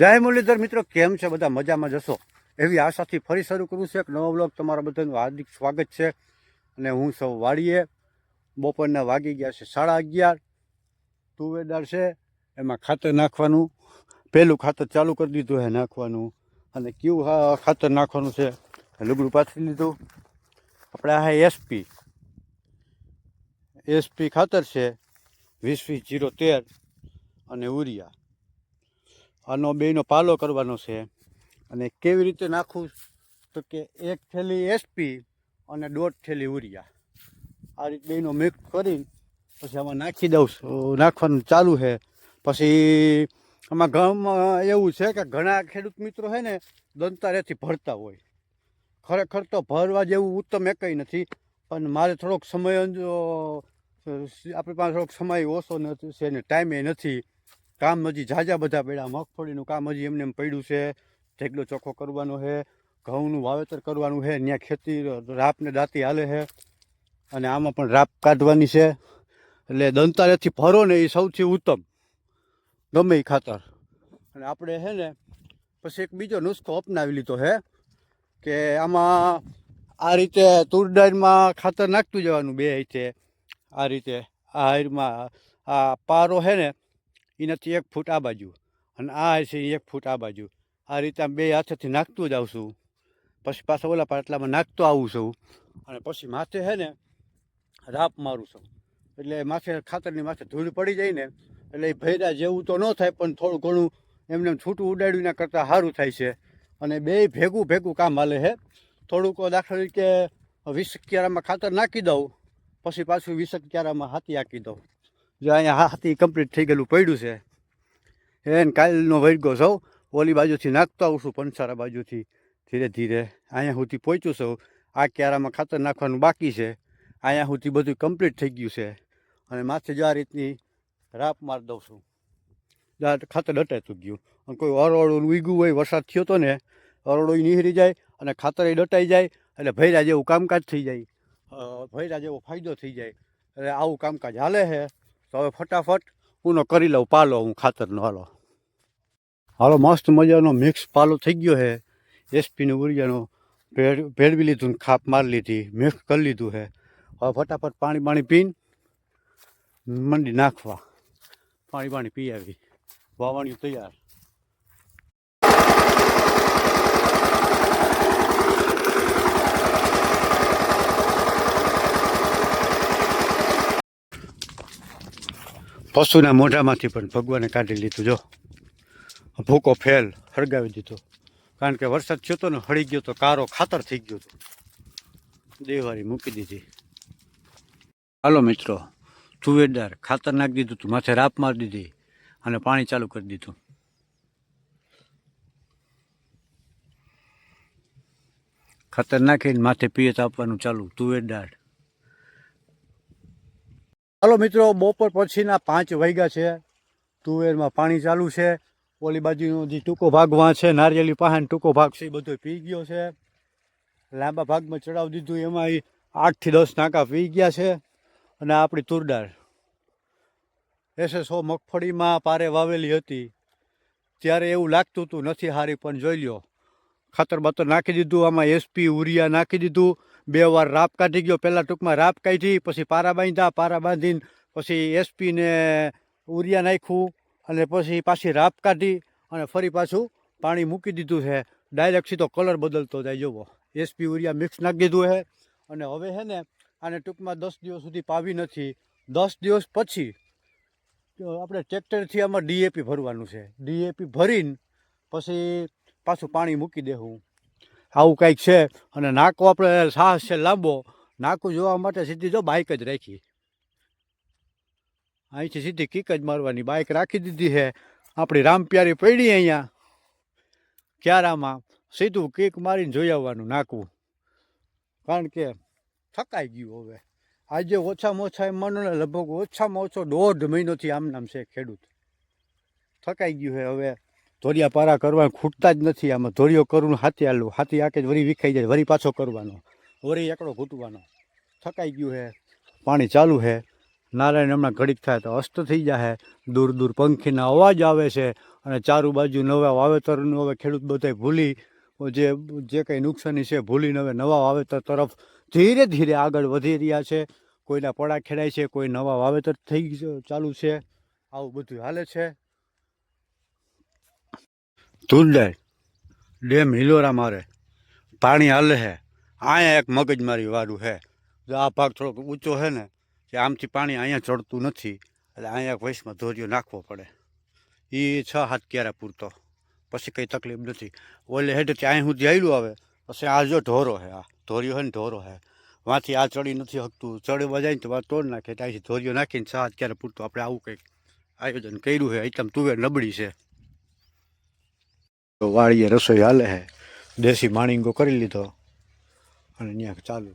જય મુરલીધર મિત્રો, કેમ છે? બધા મજામાં જશો એવી આશાથી ફરી શરૂ કરું છું એક નવો બ્લોગ તમારા બધાનું હાર્દિક સ્વાગત છે. અને હું સૌ વાડીએ બપોરના વાગી ગયા છે સાડા અગિયાર. તુવેદાર છે, એમાં ખાતર નાખવાનું. પહેલું ખાતર ચાલુ કરી દીધું, હે, નાખવાનું. અને કયું ખાતર નાખવાનું છે લુગડું પાથરી લીધું. આપણે આ એસપી એસપી ખાતર છે, વીસ વીસ જીરો તેર અને ઉરિયા આનો બેનો પાલો કરવાનો છે. અને કેવી રીતે નાખું? તો કે એક થેલી એસપી અને દોઢ થેલી ઉરિયા આ રીતે બેનો મિક્સ કરીને પછી આમાં નાખી દઉં નાખવાનું ચાલુ છે. પછી આમાં ગામમાં એવું છે કે ઘણા ખેડૂત મિત્રો છે ને દંતારેથી ભરતા હોય. ખરેખર તો ભરવા જેવું ઉત્તમ એકઈ નથી. પણ મારે થોડોક સમય આપણી પાસે થોડોક સમય ઓછો નથી, છે ને ટાઈમે નથી. કામ હજી ઝાઝા બધા પડ્યા. મગફળીનું કામ હજી એમને એમ પડ્યું છે. ઢેગલો ચોખ્ખો કરવાનો છે. ઘઉંનું વાવેતર કરવાનું છે. ત્યાં ખેતી રાપને દાંતી હાલે છે. અને આમાં પણ રાપ કાઢવાની છે. એટલે દંતારેથી ફરો ને એ સૌથી ઉત્તમ. ગમે એ ખાતર. અને આપણે છે ને પછી એક બીજો નુસ્ખો અપનાવી લીધો છે કે આમાં આ રીતે તુરડાઈમાં ખાતર નાખતું જવાનું બે રીતે આ રીતે આ હારમાં આ પારો છે ને એનાથી એક ફૂટ આ બાજુ અને આ ઈ એક ફૂટ આ બાજુ. આ રીતે આમ બે હાથેથી નાખતું જ આવશું પછી પાછા ઓલા પાટલામાં નાખતો આવું છું. અને પછી માથે છે ને રાપ મારું છું. એટલે માથે ખાતરની માથે ધૂળ પડી જાય ને, એટલે એ ભેડા જેવું તો ન થાય, પણ થોડું ઘણું એમને છૂટું ઉડાડ્યું કરતાં સારું થાય છે. અને બે ભેગું ભેગું કામ હાલે છે થોડુંક દાખલા તરીકે વીસ ક્યારામાં ખાતર નાખી દઉં, પછી પાછું વીસ ક્યારામાં હાથી આંકી દઉં. જો અહીંયા હાથી કમ્પ્લીટ થઈ ગયેલું પડ્યું છે. એને કાલનો વૈગો સૌ ઓલી બાજુથી નાખતો આવું છું પંસારા બાજુથી, ધીરે ધીરે. અહીંયા સુધી પહોંચ્યું છું. આ ક્યારામાં ખાતર નાખવાનું બાકી છે. અહીંયા સુધી બધું કમ્પ્લીટ થઈ ગયું છે. અને માથે જો આ રીતની રાપ મારી દઉં છું. ખાતર ડટાતું ગયું. અને કોઈ અરોડું ઉગ્યું હોય, વરસાદ થયો તો ને અરોડો નીહરી જાય અને ખાતર એ ડટાઈ જાય, એટલે ભૈરા જેવું કામકાજ થઈ જાય. ભૈરા જેવો ફાયદો થઈ જાય. એટલે આવું કામકાજ હાલે છે. તો હવે ફટાફટ હું કરી લઉં, પાલો હું ખાતરનો, હાલો. હાલો, મસ્ત મજાનો મિક્સ પાલો થઈ ગયો છે એસપીની ઉર્જાનો ભેળ, ભેળવી લીધું ખાપ મારી લીધી, મિક્સ કરી લીધું છે હવે ફટાફટ પાણી પાણી પીને, મંડી નાખવા. પાણી પાણી પી આવી વાવણી તૈયાર. પશુના મોઢામાંથી પણ ભગવાને કાઢી લીધું, જો. ભૂકો ફેલ, હળગાવી દીધો. કારણ કે વરસાદ થયો હતો ને હળી ગયો તો કારો ખાતર થઈ ગયો હતો. દેવારી મૂકી દીધી. હાલો મિત્રો, તુવેરદાર ખાતર નાખી દીધું હતું, માથે રાપ મારી દીધી અને પાણી ચાલુ કરી દીધું. ખાતર નાખીને માથે પિયત આપવાનું ચાલુ, તુવેરદાર. હાલો મિત્રો, બપોર પછીના પાંચ વાગ્યા છે. તુવેરમાં પાણી ચાલુ છે. ઓલી બાજુનો જે ટૂંકો ભાગ વાં છે નારિયેલી પાસે ટૂંકો ભાગ છે, એ બધો પી ગયો છે. લાંબા ભાગમાં ચડાવી દીધું એમાં એ આઠથી દસ નાકા પી ગયા છે. અને આપણી તુરદાર એસએસો મગફળીમાં પારે વાવેલી હતી. ત્યારે એવું લાગતું હતું, નથી હારી, પણ જોઈ લ્યો. ખાતર બાતર નાખી દીધું, આમાં એસપી ઉરિયા નાખી દીધું. બે વાર રાપ કાઢી ગયો. પહેલાં ટૂંકમાં રાપ કાઢી, પછી પારા બાંધ્યા, પારા બાંધીને પછી એસપીને ઉરિયા નાખ્યું અને પછી પાછી રાપ કાઢી અને ફરી પાછું પાણી મૂકી દીધું છે. ડાયરેક્ટ સીધો કલર બદલતો જાય, જુઓ. એસપી ઉરિયા મિક્સ નાખી દીધું છે. અને હવે છે ને, આને ટૂંકમાં દસ દિવસ સુધી પાવી નથી. દસ દિવસ પછી તો આપણે ટ્રેક્ટરથી આમાં ડીએપી ભરવાનું છે. ડીએપી ભરીને પછી પાછું પાણી મૂકી દેવું. આવું કંઈક છે અને નાકો આપણે સાહસ છે લાંબો. નાકું જોવા માટે સીધી જો બાઇક જ રાખી. અહીંથી સીધી કિક જ મારવાની બાઇક રાખી દીધી છે. આપણી રામપ્યારી પડી અહીંયા. ક્યારામાં? સીધું કિક મારીને જોઈ આવવાનું નાકું. કારણ કે થકાઈ ગયું હવે. આજે ઓછામાં ઓછા એમ માનો ને લગભગ ઓછામાં ઓછો દોઢ મહિનોથી આમ નામ છે ખેડૂત. થકાઈ ગયું છે હવે. ધોરિયા પારા કરવા ખૂટતા જ નથી આમાં. ધોરિયો કરવું હાથી આલું હાથી આકે જ વળી વિખાઈ જાય વળી પાછો કરવાનો. વળી એકડો ઘૂંટવાનો. થકાઈ ગયું છે પાણી ચાલુ છે નારાયણ હમણાં ઘડીક થાય તો અસ્ત થઈ જાય દૂર દૂર પંખીના અવાજ આવે છે અને ચારું બાજુ નવા વાવેતરનું હવે ખેડૂત બધાય ભૂલી જે જે કંઈ નુકસાની છે ભૂલીને હવે નવા વાવેતર તરફ ધીરે ધીરે આગળ વધી રહ્યા છે. કોઈના પડા ખેડાય છે, કોઈ નવા વાવેતર થઈ ચાલુ છે. આવું બધું હાલે છે. તુલડાય ડેમ હિલોરા મારે. પાણી હાલે છે અહીંયા એક મગજમારી વાળું છે આ ભાગ થોડોક ઊંચો છે ને કે આમથી પાણી અહીંયા ચડતું નથી, એટલે અહીંયા વૈશમાં ધોરિયો નાખવો પડે. એ છ હાથ ક્યારે પૂરતો? પછી કંઈ તકલીફ નથી. ઓલે હેઠેથી અહીં સુધી આવેલું આવે, પછી આ જો ઢોરો છે આ ધોર્યો છે ને ઢોરો છે વાંથી આ ચડી નથી હકતું. ચડવા જાય ને તો તોડ નાખે ત્યાંથી ધોરિયો નાખીને છ હાથ ક્યારે પૂરતો? આપણે આવું કંઈક આયોજન કર્યું છે એકદમ તુવેર નબળી છે. વાળીએ રસોઈ હાલે છે દેશી માણીંગો કરી લીધો. અને ત્યાં ચાલુ.